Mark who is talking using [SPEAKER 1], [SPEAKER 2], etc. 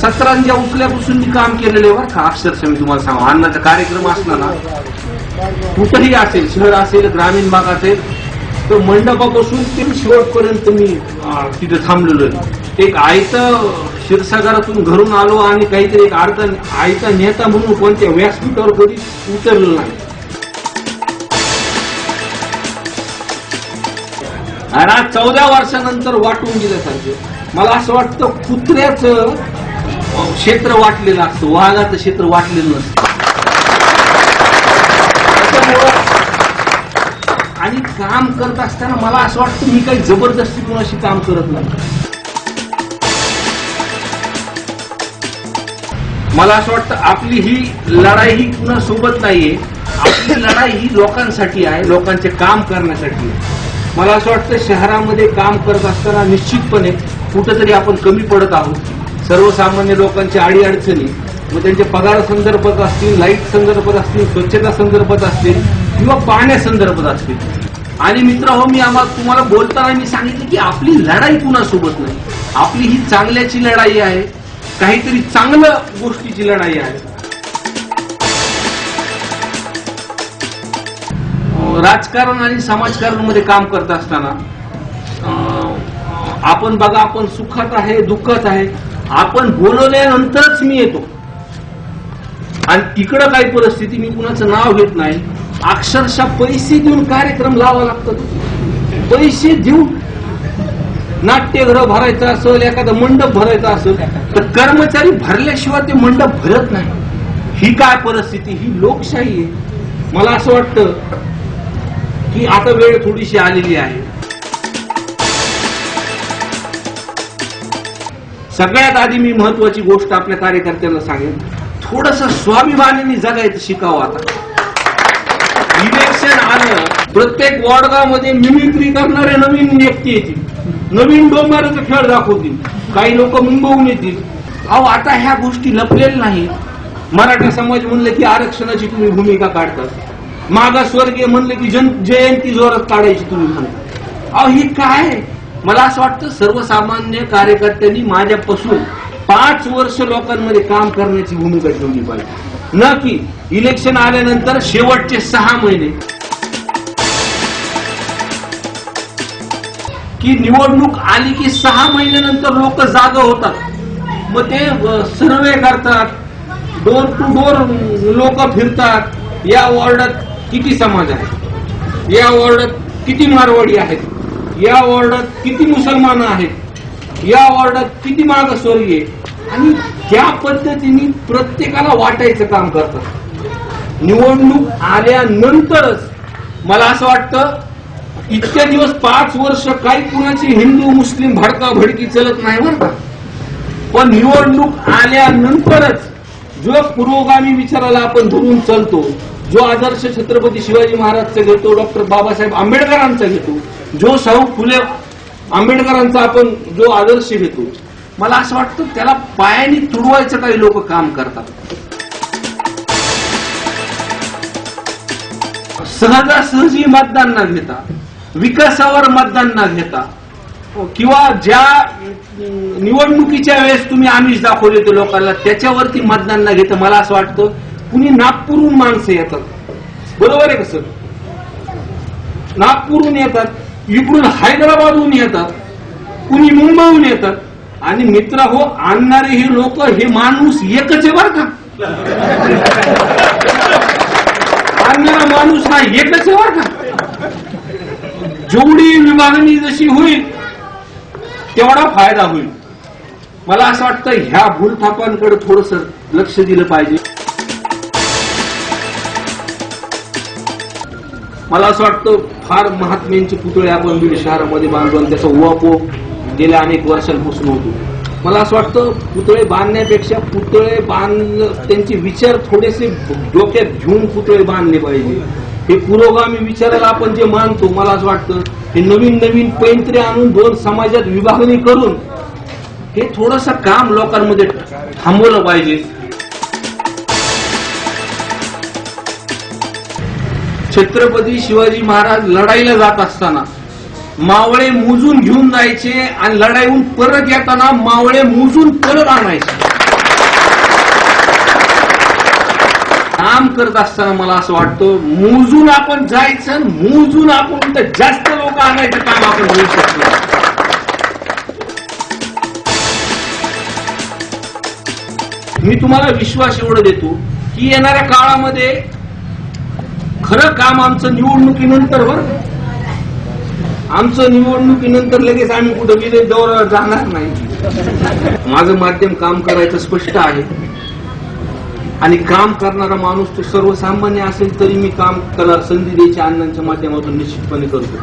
[SPEAKER 1] सतरांच्या उठल्यापासून मी काम केलेले बरं का? अक्षरशः मी तुम्हाला सांगू. अन्नाचा कार्यक्रम असला ना कुठंही असेल शहर असेल ग्रामीण भाग असेल तर मंडपापासून ते शेवटपर्यंत मी तिथे थांबलेलो एक आयतं क्षीरसागरातून घरून आलो आणि काहीतरी एक अर्धा आयता नेता म्हणून कोणत्या व्यासपीठावर कधी उतरलो नाही. आणि आज चौदा वर्षानंतर वाटून गेल्यासारखे मला असं वाटतं कुत्र्याचं क्षेत्र वाटलेलं असतं वाघाचं क्षेत्र वाटलेलं नसतं. त्याच्यामुळं आणि काम करत असताना मला असं वाटतं मी काही जबरदस्ती कुणाशी काम करत नाही. मला असं वाटतं आपली ही लढाई ही कुणासोबत नाहीये. आपली लढाई ही लोकांसाठी आहे लोकांचे काम करण्यासाठी आहे. मला असं वाटतं शहरामध्ये काम करत असताना निश्चितपणे कुठंतरी आपण कमी पडत आहोत. सर्वसामान्य लोकांच्या अडीअडचणी मग त्यांचे पगार संदर्भात असतील लाइट संदर्भात असतील स्वच्छता संदर्भात असतील किंवा पाण्यासंदर्भात असतील. आणि मित्र हो मी आम्हाला तुम्हाला बोलताना मी सांगितलं की आपली लढाई कुणासोबत नाही? आपली ही चांगल्याची लढाई आहे काहीतरी चांगलं गोष्टीची लढाई आहे. राजकारण आणि समाजकारणामध्ये काम करत असताना अं, आपण बघा आपण सुखात आहे दुःखात आहे आपण बोलवल्यानंतरच मी येतो. आणि तिकडं काही परिस्थिती मी कुणाचं नाव घेत नाही. अक्षरशः पैसे देऊन कार्यक्रम लावा लागतात पैसे देऊन नाट्यगृह भरायचं असेल एखादा मंडप भरायचा असेल तर कर्मचारी भरल्याशिवाय ते मंडप भरत नाही. ही काय परिस्थिती? ही लोकशाही आहे. मला असं वाटतं की आता वेळ थोडीशी आलेली आहे. सगळ्यात आधी मी महत्वाची गोष्ट आपल्या कार्यकर्त्यांना सांगेन. थोडस स्वाभिमानाने जगायचं शिकावं आता. इलेक्शन आलं प्रत्येक वॉर्डगामध्ये मिमिक्री करणारे नवीन व्यक्ती येतील. नवीन डोंगराचा खेळ दाखवतील. काही लोक मुंबईहून येतील. अहो आता ह्या गोष्टी लपलेल्या नाहीत. मराठा समाज म्हणलं की आरक्षणाची तुम्ही भूमिका काढतात मागासवर्गीय म्हणलं की जन जयंती जोरात काढायची तुम्ही म्हणता. अहो ही काय? मला असं वाटतं सर्वसामान्य कार्यकर्त्यांनी माझ्यापासून पाच वर्ष लोकांमध्ये काम करण्याची भूमिका ठेवली पाहिजे. न की इलेक्शन आल्यानंतर शेवटचे सहा महिने. की निवडणूक आली की सहा महिन्यानंतर लोक जाग होतात. मग ते सर्वे करतात. डोर टू डोर लोक फिरतात. या वॉर्डात किती समाज आहे या वॉर्डात किती मारवाडी आहेत? या वॉर्डात किती मुसलमान आहेत? या वॉर्डात किती मागासवर्गीय आणि त्या पद्धतीने प्रत्येकाला वाटायचं काम करतात. निवडणूक आल्यानंतरच मला असं वाटतं इतक्या दिवस पाच वर्ष काही कुणाची हिंदू मुस्लिम भडका भडकी चलत नाही बरं का. पण निवडणूक आल्यानंतरच जो पुरोगामी विचाराला आपण धरून चालतो जो आदर्श छत्रपती शिवाजी महाराजचा घेतो डॉक्टर बाबासाहेब आंबेडकरांचा घेतो जो शाहू फुले आंबेडकरांचा आपण जो आदर्श घेतो मला असं वाटतं त्याला पायाने तुडवायचं काही लोक काम करतात. सहजासहजी मतदान न घेता विकासावर मतदान न घेता किंवा ज्या निवडणुकीच्या वेळेस तुम्ही आमिष दाखवले ते लोकांना त्याच्यावरती मतदान न घेता मला असं वाटतं कुणी नागपूरहून माणसं येतात. बरोबर आहे का सर? नागपूरहून येतात इकडून हैदराबादहून येतात कुणी मुंबईहून येतात. आणि मित्र हो आणणारे हे लोक हे माणूस एकच आहे बरं का? आणणारा माणूस हा एकच आहे बरं का? जेवढी विभागणी जशी होईल तेवढा फायदा होईल. मला असं वाटतं ह्या भूलथापांकडे थोडस लक्ष दिलं पाहिजे. मला असं वाटतं फार महात्म्यांचे पुतळे आपण बीड शहरामध्ये बांधतो आणि त्याचा उवापो गेल्या अनेक वर्षांपासून होतो. मला असं वाटतं पुतळे बांधण्यापेक्षा पुतळे बांध त्यांचे विचार थोडेसे डोक्यात घेऊन पुतळे बांधले पाहिजे. हे पुरोगामी विचाराला आपण जे मानतो मला असं वाटतं हे नवीन नवीन पैंत्रे आणून दोन समाजात विभागणी करून हे थोडस काम लोकांमध्ये थांबवलं पाहिजे. छत्रपती शिवाजी महाराज लढाईला जात असताना मावळे मोजून घेऊन जायचे आणि लढाईहून परत येताना मावळे मोजून परत आणायचे. काम करत असताना मला असं वाटतं मोजून आपण जायचं मोजून आपण तर जास्त लोक आणायचं काम आपण होऊ शकतो मी तुम्हाला विश्वास एवढं देतो की येणाऱ्या काळामध्ये खरं काम आमचं निवडणुकीनंतर बरं आमचं निवडणुकीनंतर लगेच आम्ही कुठं विदेश दौऱ्यावर जाणार नाही. माझं माध्यम काम करायचं स्पष्ट आहे. आणि काम करणारा माणूस तो सर्वसामान्य असेल तरी मी काम करणार संधी द्यायच्या अण्णांच्या माध्यमातून निश्चितपणे करतो.